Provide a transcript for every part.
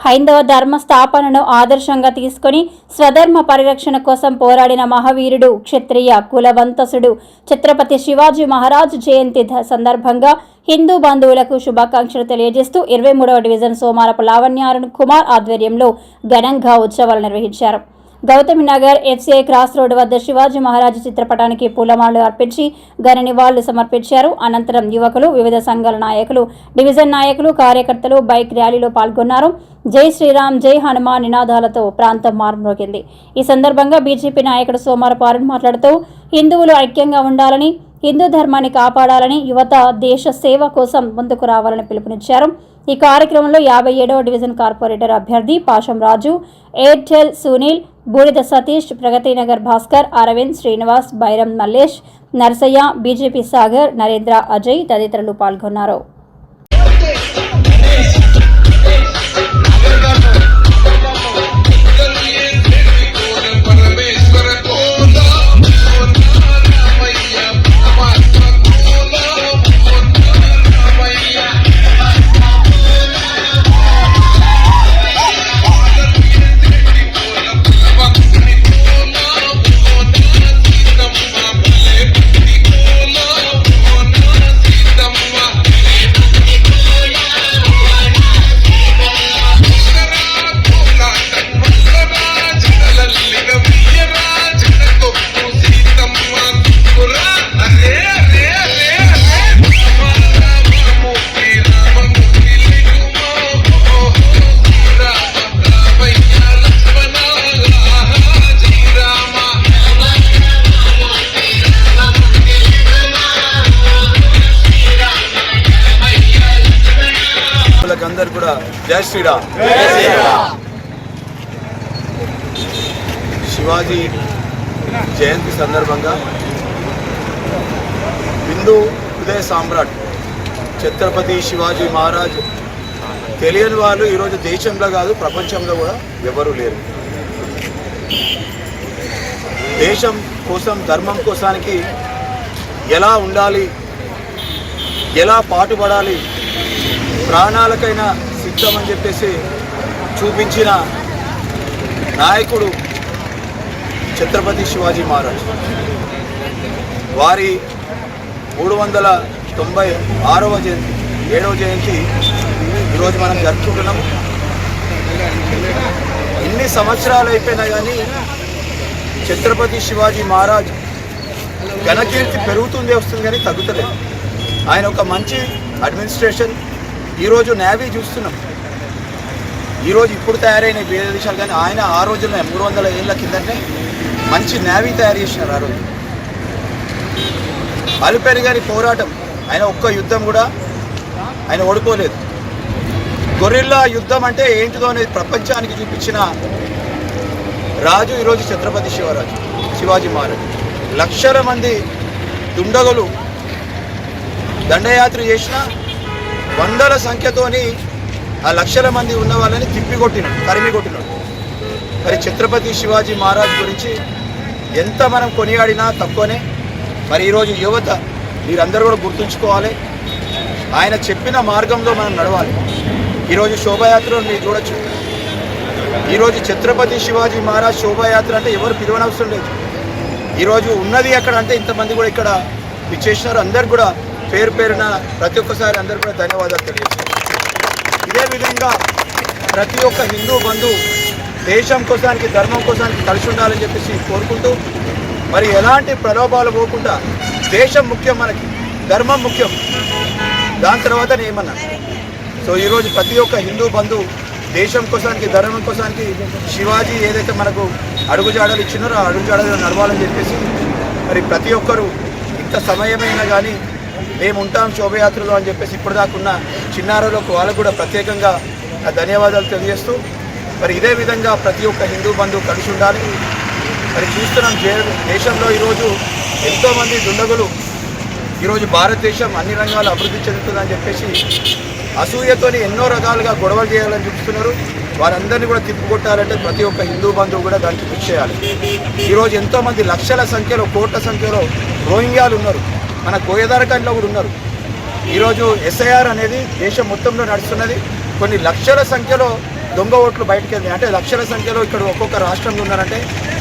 హైందవ ధర్మ స్థాపనను ఆదర్శంగా తీసుకొని స్వధర్మ పరిరక్షణ కోసం పోరాడిన మహావీరుడు క్షత్రియ కులవంతసుడు ఛత్రపతి శివాజీ మహారాజ్ జయంతి సందర్భంగా హిందూ బంధువులకు శుభాకాంక్షలు తెలియజేస్తూ ఇరవై మూడవ డివిజన్ సోమారపు లావణ్యారుణ్ కుమార్ ఆధ్వర్యంలో ఘనంగా ఉత్సవాలు నిర్వహించారు. Gautami Nagar FCI cross road వద్ద శివాజీ మహారాజు చిత్రపటానికి పూలమాలలు అర్పించి ఘన నివాళులు సమర్పించారు. అనంతరం యువకులు వివిధ సంఘాల నాయకులు డివిజన్ నాయకులు కార్యకర్తలు బైక్ ర్యాలీలో పాల్గొన్నారు. జై శ్రీరామ్ జై హనుమాన్ నినాదాలతో ప్రాంతం మారుమోగింది. ఈ సందర్భంగా బీజేపీ నాయకుడు సోమారపు అరుణ్ మాట్లాడుతూ హిందువులు ఐక్యంగా ఉండాలని హిందూ ధర్మాన్ని కాపాడాలని యువత దేశ సేవ కోసం ముందుకు రావాలని పిలుపునిచ్చారు. ఈ కార్యక్రమంలో యాభై ఏడవ డివిజన్ కార్పొరేటర్ అభ్యర్థి పాషం రాజు ఎయిర్టెల్ సునీల్ బూడిద సతీష్ ప్రగతి నగర్ భాస్కర్ అరవింద్ శ్రీనివాస్ బైరం మల్లేష్ నర్సయ్య బీజేపీ సాగర్ నరేంద్ర అజయ్ తదితరులు పాల్గొన్నారు. జై శ్రీరామ్. శివాజీ జయంతి సందర్భంగా హిందూ ఉదయ సామ్రాట్ ఛత్రపతి శివాజీ మహారాజ్ తెలియని వాళ్ళు ఈరోజు దేశంలో కాదు ప్రపంచంలో కూడా ఎవరు లేరు. దేశం కోసం ధర్మం కోసానికి ఎలా ఉండాలి ఎలా పాటుపడాలి ప్రాణాలకైనా సిద్ధం అని చెప్పేసి చూపించిన నాయకుడు ఛత్రపతి శివాజీ మహారాజ్. వారి మూడు వందల తొంభై ఆరవ జయంతి ఏడవ జయంతి ఈరోజు మనం జరుపుకుంటున్నాం. ఎన్ని సంవత్సరాలు అయిపోయినా కానీ ఛత్రపతి శివాజీ మహారాజ్ ఘనకీర్తి పెరుగుతుంది వస్తుంది కానీ తగ్గుతలేదు. ఆయన ఒక మంచి అడ్మినిస్ట్రేషన్ ఈరోజు నేవీ చూస్తున్నాం. ఈరోజు ఇప్పుడు తయారైన వేరే దేశాలు కానీ ఆయన ఆ రోజుల్లో మూడు వందల ఏళ్ళ కిందనే మంచి నేవీ తయారు చేసినారు ఆ రోజు. అలిపేరి గారి పోరాటం ఆయన ఒక్క యుద్ధం కూడా ఆయన ఓడిపోలేదు. గొరిల్లా యుద్ధం అంటే ఏంటిదో అనేది ప్రపంచానికి చూపించిన రాజు ఈరోజు ఛత్రపతి శివరాజు శివాజీ మహారాజ్. లక్షల మంది దుండగులు దండయాత్ర చేసిన వందల సంఖ్యతోని ఆ లక్షల మంది ఉన్న వాళ్ళని తిప్పికొట్టినాడు తరిమి కొట్టినాడు మరి ఛత్రపతి శివాజీ మహారాజ్ గురించి ఎంత మనం కొనియాడినా తక్కువనే. మరి ఈరోజు యువత మీరందరూ కూడా గుర్తుంచుకోవాలి. ఆయన చెప్పిన మార్గంలో మనం నడవాలి. ఈరోజు శోభాయాత్రలో మీరు చూడొచ్చు. ఈరోజు ఛత్రపతి శివాజీ మహారాజ్ శోభాయాత్ర అంటే ఎవరు పిలవనవసరం లేదు. ఈరోజు ఉన్నది ఎక్కడ అంటే ఇంతమంది కూడా ఇక్కడ విచ్చేసినారు. అందరు కూడా పేరు పేరున ప్రతి ఒక్కసారి అందరు కూడా ధన్యవాదాలు తెలియజేస్తారు ఇదే విధంగా ప్రతి ఒక్క హిందూ బంధువు దేశం కోసానికి ధర్మం కోసానికి కలిసి ఉండాలని చెప్పేసి కోరుకుంటూ మరి ఎలాంటి ప్రలోభాలు పోకుండా దేశం ముఖ్యం మనకి ధర్మం ముఖ్యం. దాని తర్వాత ఏమన్నా? సో ఈరోజు ప్రతి ఒక్క హిందూ బంధువు దేశం కోసానికి ధర్మం కోసానికి శివాజీ ఏదైతే మనకు అడుగుజాడలు ఇచ్చినారో ఆ అడుగుజాడలు నడవాలని చెప్పేసి మరి ప్రతి ఒక్కరూ ఇంత సమయమైనా కానీ మేము ఉంటాం శోభయాత్రలో అని చెప్పేసి ఇప్పటిదాకున్న చిన్నారులకు వాళ్ళకు కూడా ప్రత్యేకంగా ధన్యవాదాలు తెలియజేస్తూ మరి ఇదే విధంగా ప్రతి ఒక్క హిందూ బంధువు కలిసి ఉండాలి. మరి చూస్తున్నాం దేశంలో ఈరోజు ఎంతోమంది దుండగులు ఈరోజు భారతదేశం అన్ని రంగాలు అభివృద్ధి చెందుతుందని చెప్పేసి అసూయతోని ఎన్నో రకాలుగా గొడవలు చేయాలని చూస్తున్నారు వారందరినీ కూడా తిప్పుకొట్టాలంటే ప్రతి ఒక్క హిందూ బంధువు కూడా దానికి కృషి చేయాలి. ఈరోజు ఎంతోమంది లక్షల సంఖ్యలో కోట్ల సంఖ్యలో రోహింగ్యాలు ఉన్నారు. మన గోయదారకాండ్లో కూడా ఉన్నారు. ఈరోజు ఎస్ఐఆర్ అనేది దేశం మొత్తంలో నడుస్తున్నది. కొన్ని లక్షల సంఖ్యలో దొంగ ఓట్లు బయటకు వెళ్ళినాయి. అంటే లక్షల సంఖ్యలో ఇక్కడ ఒక్కొక్క రాష్ట్రంలో ఉన్నారంటే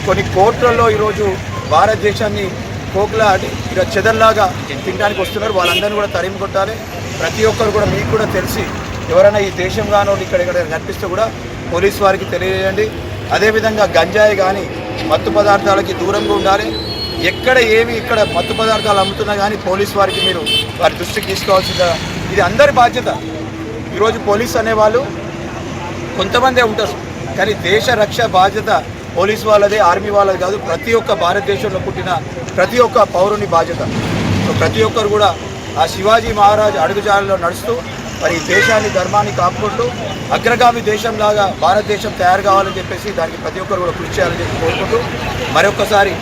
కొన్ని కోట్లలో ఈరోజు భారతదేశాన్ని కోకులా ఇక చెదల్లాగా తినడానికి వస్తున్నారు. వాళ్ళందరినీ కూడా తరిమి కొట్టాలి. ప్రతి ఒక్కరు కూడా మీకు కూడా తెలిసి ఎవరైనా ఈ దేశం కానో ఇక్కడ ఇక్కడ కనిపిస్తే కూడా పోలీస్ వారికి తెలియజేయండి. అదేవిధంగా గంజాయి కానీ మత్తు పదార్థాలకి దూరంగా ఉండాలి. ఎక్కడ ఏమి ఇక్కడ మత్తు పదార్థాలు అమ్ముతున్నా కానీ పోలీస్ వారికి మీరు వారి దృష్టికి తీసుకోవాల్సిన ఇది అందరి బాధ్యత. ఈరోజు పోలీస్ అనేవాళ్ళు కొంతమందే ఉంటారు. కానీ దేశ రక్ష బాధ్యత పోలీస్ వాళ్ళదే ఆర్మీ వాళ్ళది కాదు. ప్రతి ఒక్క భారతదేశంలో పుట్టిన ప్రతి ఒక్క పౌరుని బాధ్యత. సో ప్రతి ఒక్కరు కూడా ఆ శివాజీ మహారాజ్ అడుగుజాడలో నడుస్తూ మరి దేశాన్ని ధర్మాన్ని కాపుకుంటూ అగ్రగామి దేశంలాగా భారతదేశం తయారు కావాలని చెప్పేసి దానికి ప్రతి ఒక్కరు కూడా కృషి చేయాలని చెప్పి కోరుకుంటూ మరొకసారి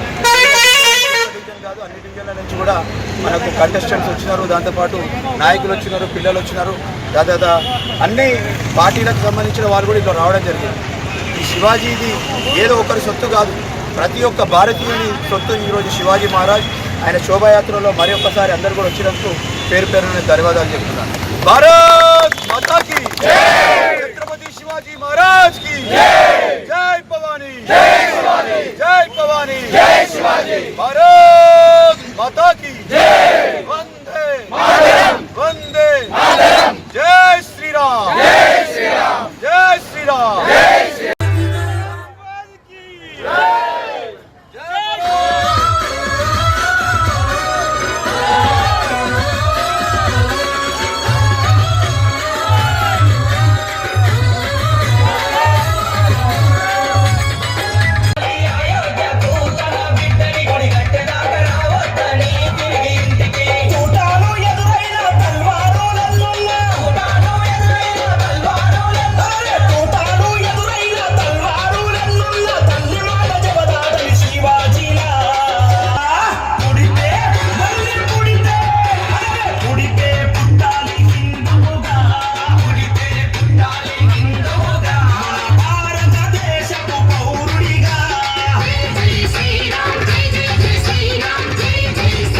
కాదు అన్ని డివిజన్ల నుంచి కూడా మనకు కంటెస్టెంట్స్ వచ్చినారు. దాంతోపాటు నాయకులు వచ్చినారు పిల్లలు వచ్చినారు. దాదాపు అన్ని పార్టీలకు సంబంధించిన వారు కూడా ఇక్కడ రావడం జరిగింది. ఈ శివాజీది ఏదో ఒకరి సొత్తు కాదు. ప్రతి ఒక్క భారతీయుని సొత్తు ఈరోజు శివాజీ మహారాజ్. ఆయన శోభాయాత్రలో మరి ఒక్కసారి అందరు కూడా వచ్చినందుకు పేరు పేరున ధన్యవాదాలు చెప్తున్నాను. భారత్ మతాకి